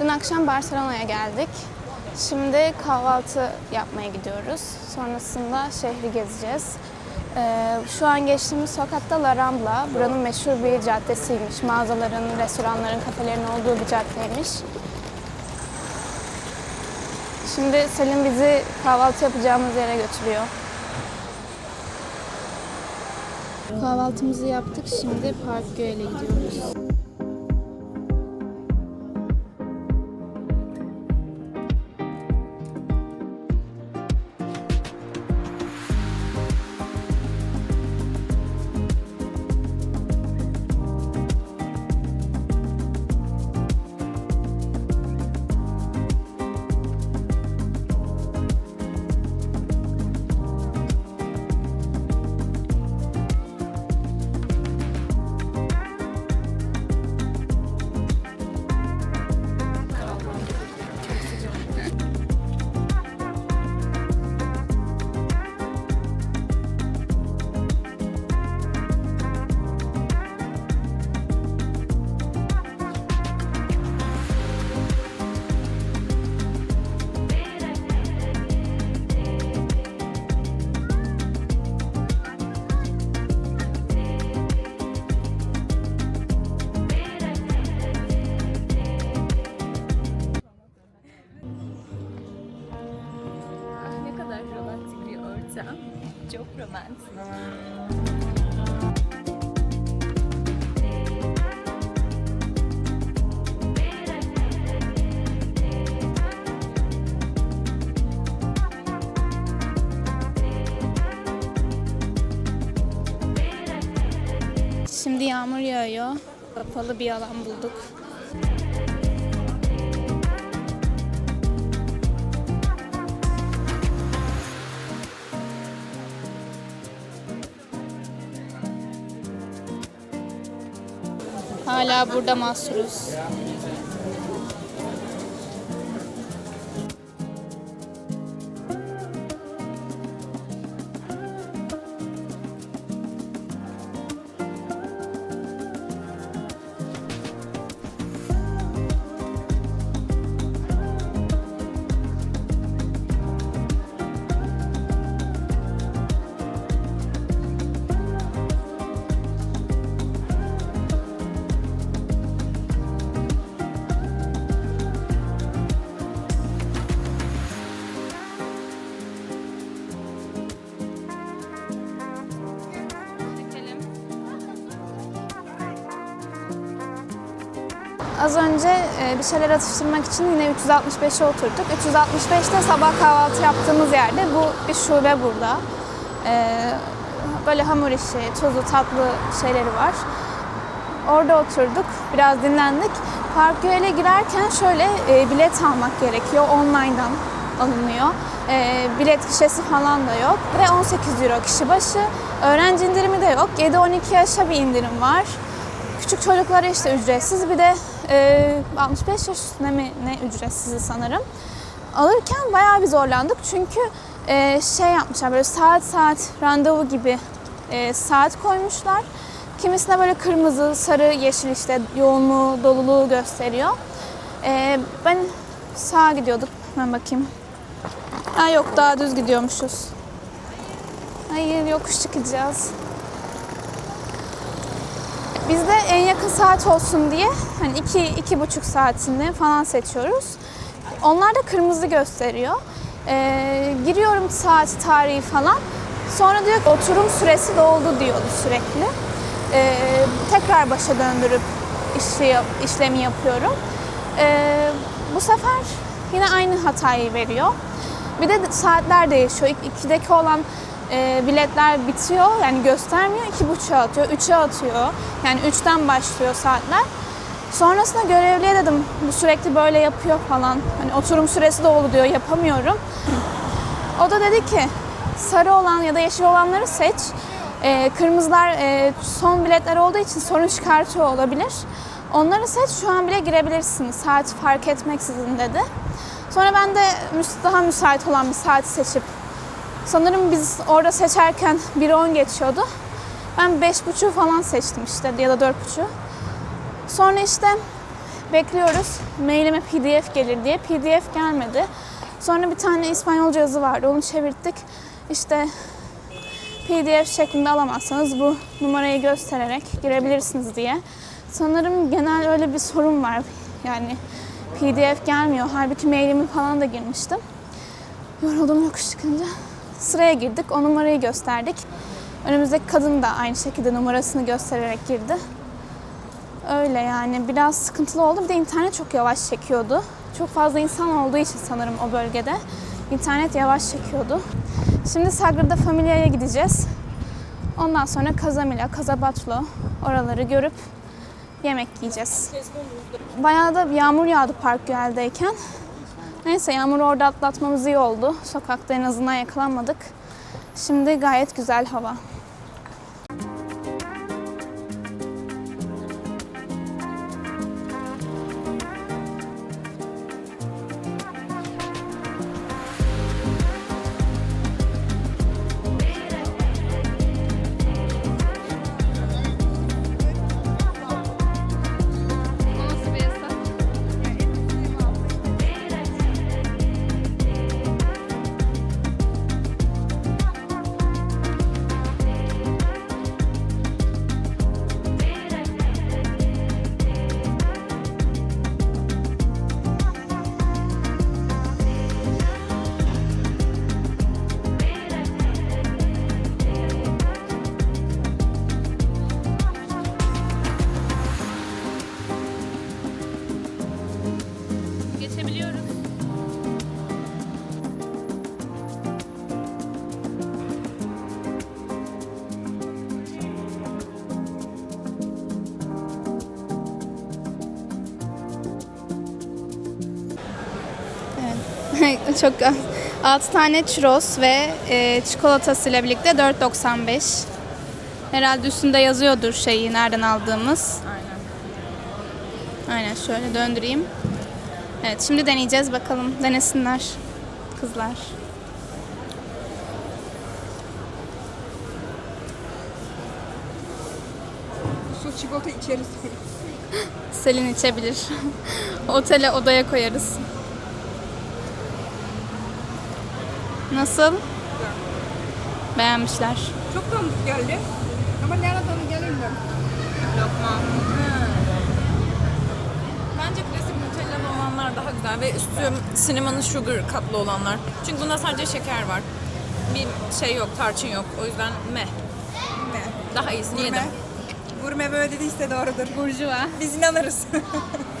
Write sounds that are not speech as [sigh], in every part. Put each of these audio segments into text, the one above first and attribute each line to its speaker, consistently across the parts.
Speaker 1: Dün akşam Barcelona'ya geldik. Şimdi kahvaltı yapmaya gidiyoruz. Sonrasında şehri gezeceğiz. Ee, şu an geçtiğimiz sokakta La Rambla. Buranın meşhur bir caddesiymiş. Mağazaların, restoranların, kafelerin olduğu bir caddeymiş. Şimdi Selim bizi kahvaltı yapacağımız yere götürüyor. Kahvaltımızı yaptık. Şimdi Park Göl'e gidiyoruz. Kapalı bir alan bulduk. Hala burada mahsuruz. Az önce e, bir şeyler atıştırmak için yine 365'e oturduk. 365'te sabah kahvaltı yaptığımız yerde bu bir şube burada. E, Böyle hamur işi, tuzlu tatlı şeyleri var. Orada oturduk, biraz dinlendik. Park Göl'e girerken şöyle e, bilet almak gerekiyor. Online'dan alınıyor. Bilet gişesi falan da yok. Ve 18 euro kişi başı. Öğrenci indirimi de yok. 7-12 yaşa bir indirim var. Küçük çocuklara işte ücretsiz. Bir de e, 65 yaş üstüne mi ne ücretsiz sanırım. Alırken bayağı bir zorlandık. Çünkü e, şey yapmışlar böyle saat saat randevu gibi e, saat koymuşlar. Kimisine böyle kırmızı, sarı, yeşil işte yoğunluğu, doluluğu gösteriyor. E, ben sağa gidiyorduk. Hemen bakayım. Ha yok daha düz gidiyormuşuz. Hayır yokuş çıkacağız. Biz de en yakın saat olsun diye hani iki, iki buçuk saatini falan seçiyoruz. Onlar da kırmızı gösteriyor. Ee, giriyorum saat tarihi falan. Sonra diyor ki oturum süresi doldu diyordu sürekli. Ee, tekrar başa döndürüp işi, işlemi yapıyorum. Ee, bu sefer yine aynı hatayı veriyor. Bir de saatler değişiyor. İkideki olan e, biletler bitiyor. Yani göstermiyor. iki buçuğa atıyor. Üçe atıyor. Yani üçten başlıyor saatler. Sonrasında görevliye dedim bu sürekli böyle yapıyor falan. Hani oturum süresi doldu diyor yapamıyorum. O da dedi ki sarı olan ya da yeşil olanları seç. Ee, kırmızılar e, son biletler olduğu için sorun çıkartıyor olabilir. Onları seç şu an bile girebilirsin. Saat fark etmeksizin dedi. Sonra ben de daha müsait olan bir saati seçip sanırım biz orada seçerken 1.10 geçiyordu. Ben 5.5'u falan seçtim işte ya da 4.5'u. Sonra işte bekliyoruz. Mailime pdf gelir diye. Pdf gelmedi. Sonra bir tane İspanyolca yazı vardı. Onu çevirttik. İşte pdf şeklinde alamazsanız bu numarayı göstererek girebilirsiniz diye. Sanırım genel öyle bir sorun var. Yani pdf gelmiyor. Halbuki mailimi falan da girmiştim. Yoruldum yokuş çıkınca. Sıraya girdik. O numarayı gösterdik. Önümüzdeki kadın da aynı şekilde numarasını göstererek girdi. Öyle yani biraz sıkıntılı oldu. Bir de internet çok yavaş çekiyordu. Çok fazla insan olduğu için sanırım o bölgede. internet yavaş çekiyordu. Şimdi Sagrada Familia'ya gideceğiz. Ondan sonra Casamila, Casabatlo oraları görüp yemek yiyeceğiz. Bayağı da yağmur yağdı Park Güel'deyken. Neyse yağmuru orada atlatmamız iyi oldu. Sokakta en azından yakalanmadık. Şimdi gayet güzel hava. [laughs] Çok 6 tane churros ve e, çikolatasıyla birlikte 4.95. Herhalde üstünde yazıyordur şeyi nereden aldığımız.
Speaker 2: Aynen.
Speaker 1: Aynen şöyle döndüreyim. Evet şimdi deneyeceğiz bakalım. Denesinler kızlar.
Speaker 3: Su çikolata içeriz.
Speaker 1: Selin içebilir. [laughs] Otele odaya koyarız. Nasıl? Beğenmişler.
Speaker 3: Çok tanıdık geldi. Ama nereden geldi bilmiyorum.
Speaker 2: Lokma. Bence klasik Nutella'lı olanlar daha güzel ve üstü cinnamon sugar kaplı olanlar. Çünkü bunda sadece şeker var. Bir şey yok, tarçın yok. O yüzden meh. Daha iyisini yedim.
Speaker 3: Gurme. Gurme böyle dediyse doğrudur.
Speaker 1: Burjuva.
Speaker 3: Biz inanırız. [laughs]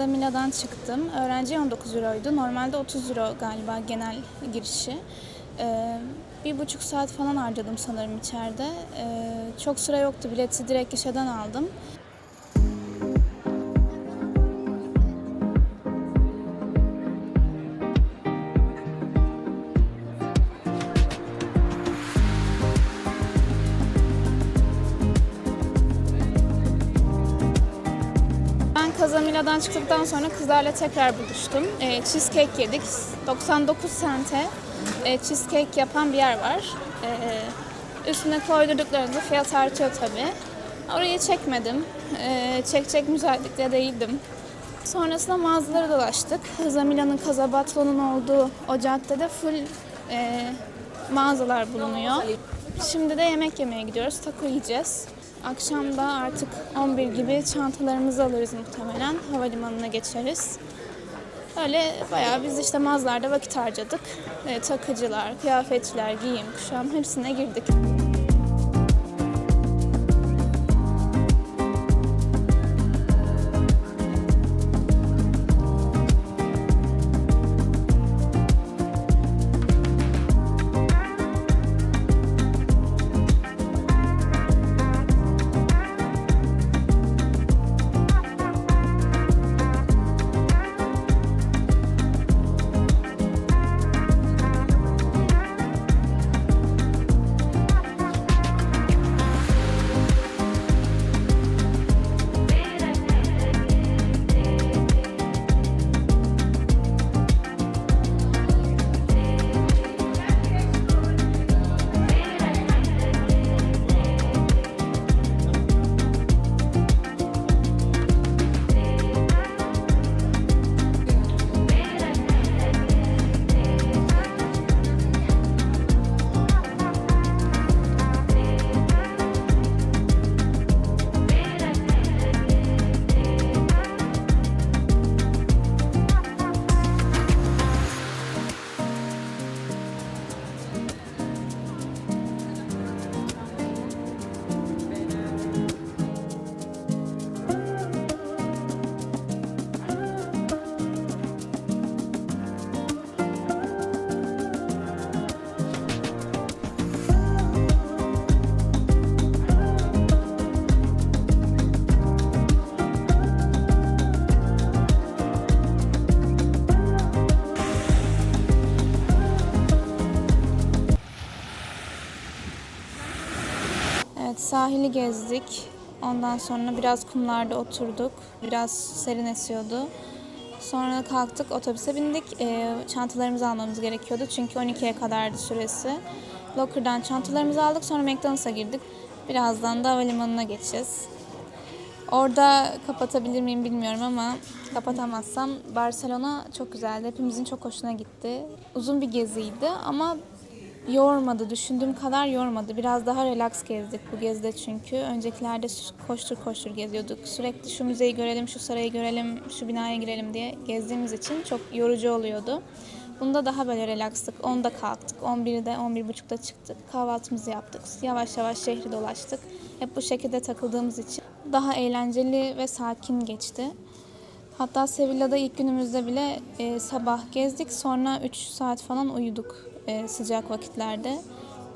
Speaker 1: De Mila'dan çıktım. Öğrenci 19 euroydu. Normalde 30 euro galiba genel girişi. Ee, bir buçuk saat falan harcadım sanırım içeride. Ee, çok süre yoktu. Bileti direkt gişeden aldım. Çıktıktan sonra kızlarla tekrar buluştum. Ee, cheesecake yedik. 99 sente e, cheesecake yapan bir yer var. Ee, üstüne koydurduklarınızda fiyat artıyor tabii. Orayı çekmedim. Ee, çekecek müsaitlikte değildim. Sonrasında mağazaları dolaştık. Kazamila'nın Kazabatlo'nun olduğu o caddede full e, mağazalar bulunuyor. Şimdi de yemek yemeye gidiyoruz. Taco yiyeceğiz. Akşam da artık 11 gibi çantalarımızı alırız muhtemelen. Havalimanına geçeriz. Öyle bayağı biz işte mağazalarda vakit harcadık. E, takıcılar, kıyafetçiler, giyim, kuşam hepsine girdik. Sahili gezdik. Ondan sonra biraz kumlarda oturduk. Biraz serin esiyordu. Sonra kalktık otobüse bindik. Ee, çantalarımızı almamız gerekiyordu çünkü 12'ye kadardı süresi. Locker'dan çantalarımızı aldık sonra McDonald's'a girdik. Birazdan da havalimanına geçeceğiz. Orada kapatabilir miyim bilmiyorum ama kapatamazsam Barcelona çok güzeldi. Hepimizin çok hoşuna gitti. Uzun bir geziydi ama yormadı. Düşündüğüm kadar yormadı. Biraz daha relax gezdik bu gezide çünkü. Öncekilerde koştur koştur geziyorduk. Sürekli şu müzeyi görelim, şu sarayı görelim, şu binaya girelim diye gezdiğimiz için çok yorucu oluyordu. Bunda daha böyle relaxtık. 10'da kalktık, 11'de, 11.30'da çıktık. Kahvaltımızı yaptık. Yavaş yavaş şehri dolaştık. Hep bu şekilde takıldığımız için daha eğlenceli ve sakin geçti. Hatta Sevilla'da ilk günümüzde bile e, sabah gezdik. Sonra 3 saat falan uyuduk e, sıcak vakitlerde.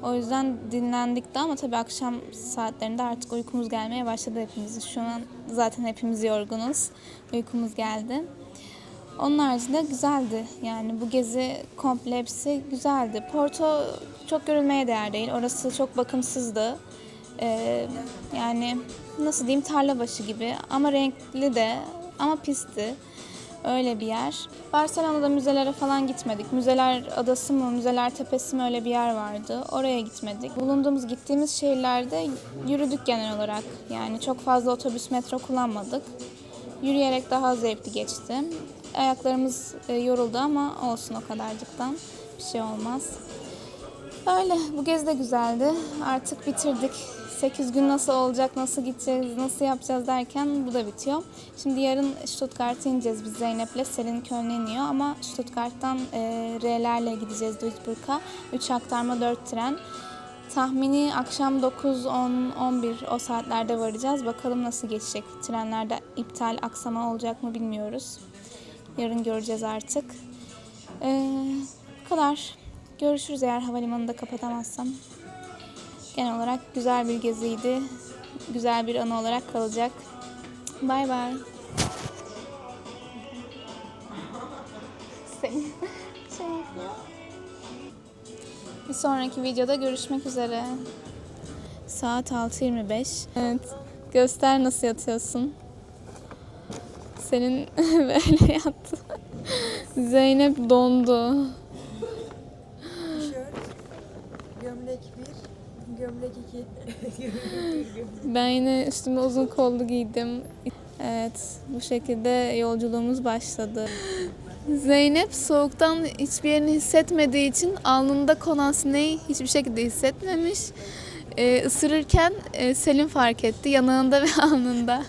Speaker 1: O yüzden dinlendik de ama tabii akşam saatlerinde artık uykumuz gelmeye başladı hepimizin. Şu an zaten hepimiz yorgunuz. Uykumuz geldi. Onun haricinde güzeldi. Yani bu gezi komple hepsi güzeldi. Porto çok görülmeye değer değil. Orası çok bakımsızdı. Ee, yani nasıl diyeyim tarla başı gibi ama renkli de ama pisti. Öyle bir yer. Barcelona'da müzelere falan gitmedik. Müzeler adası mı, müzeler tepesi mi öyle bir yer vardı. Oraya gitmedik. Bulunduğumuz, gittiğimiz şehirlerde yürüdük genel olarak. Yani çok fazla otobüs, metro kullanmadık. Yürüyerek daha zevkli geçti. Ayaklarımız e, yoruldu ama olsun o kadarcıktan. Bir şey olmaz. Öyle. Bu gezi de güzeldi. Artık bitirdik. 8 gün nasıl olacak, nasıl gideceğiz, nasıl yapacağız derken bu da bitiyor. Şimdi yarın Stuttgart'a ineceğiz biz Zeynep'le. Selin Köln'e iniyor ama Stuttgart'tan e, R'lerle gideceğiz Duisburg'a. 3 aktarma 4 tren. tahmini akşam 9, 10, 11 o saatlerde varacağız. Bakalım nasıl geçecek. Trenlerde iptal, aksama olacak mı bilmiyoruz. Yarın göreceğiz artık. Ee, bu kadar. Görüşürüz eğer havalimanını da kapatamazsam. Genel olarak güzel bir geziydi. Güzel bir anı olarak kalacak. Bay bay. Bir sonraki videoda görüşmek üzere. Saat 6.25. Evet. Göster nasıl yatıyorsun. Senin [laughs] böyle yattı. Zeynep dondu.
Speaker 4: Tişört, gömlek bir, gömlek iki. [laughs]
Speaker 1: Ben yine üstüme uzun kollu giydim. Evet, bu şekilde yolculuğumuz başladı. Zeynep soğuktan hiçbir yerini hissetmediği için alnında konan sineği hiçbir şekilde hissetmemiş. Ee, ısırırken e, Selim fark etti yanağında ve [laughs] alnında.